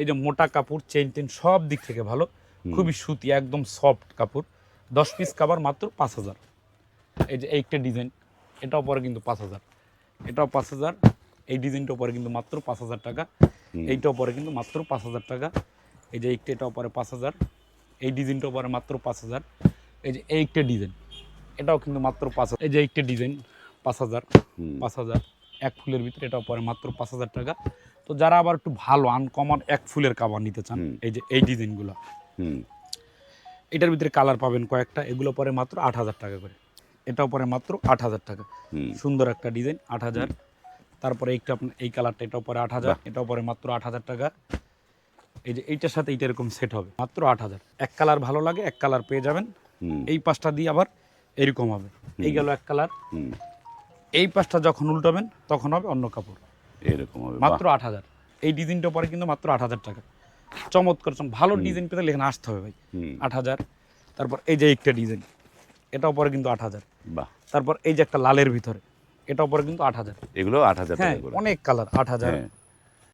এই যে মোটা কাপড় চেন টেন সব দিক থেকে ভালো। খুবই সুতি একদম সফট কাপড়। দশ পিস কাবার মাত্র পাঁচ হাজার। এই যে এইটা ডিজাইন এটাও পরে কিন্তু পাঁচ হাজার। এটাও পাঁচ হাজার এই ডিজাইনটাও পরে কিন্তু মাত্র পাঁচ হাজার টাকা। এইটাও পরে কিন্তু মাত্র পাঁচ হাজার টাকা। এই যে এইটা এটাও পরে পাঁচ হাজার। এই ডিজাইনটাও পরে মাত্র পাঁচ হাজার। এই যে এইটা ডিজাইন এটাও কিন্তু মাত্র পাঁচ হাজার। এই যে এইটা ডিজাইন পাঁচ হাজার। পাঁচ হাজার। এক ফুলের ভিতরে এটাও পরে মাত্র পাঁচ হাজার টাকা। তো যারা আবার একটু ভালো আনকমন এক ফুলের কাবার নিতে চান এই যে এই ডিজাইনগুলো। এটার ভিতরে কালার পাবেন কয়েকটা এগুলো পরে মাত্র আট হাজার টাকা করে। এটাও পরে মাত্র আট হাজার টাকা। সুন্দর একটা ডিজাইন আট হাজার। তারপরে এইটা আপনার এই কালারটা এটাও পরে আট হাজার এটাও পরে মাত্র আট হাজার টাকা। এই যে এইটার সাথে এইটা এরকম সেট হবে মাত্র আট হাজার। এক কালার ভালো লাগে এক কালার পেয়ে যাবেন। এই পাশটা দিয়ে আবার এরকম হবে। এই গেল এক কালার এই পাশটা যখন উল্টাবেন তখন হবে অন্য কাপড়। এরকম হবে মাত্র আট হাজার। এই ডিজাইনটা পরে কিন্তু মাত্র আট হাজার টাকা। চমৎকার চম- ভালো ডিজাইন পেতে এখানে আসতে হবে ভাই। আট হাজার। তারপর এই যে একটা ডিজাইন এটাও পরে কিন্তু আট হাজার। বাহ। তারপর এই যে একটা লালের ভিতরে এটাও পরে কিন্তু আট হাজার। এগুলো আট হাজার হ্যাঁ অনেক কালার আট হাজার। হ্যাঁ।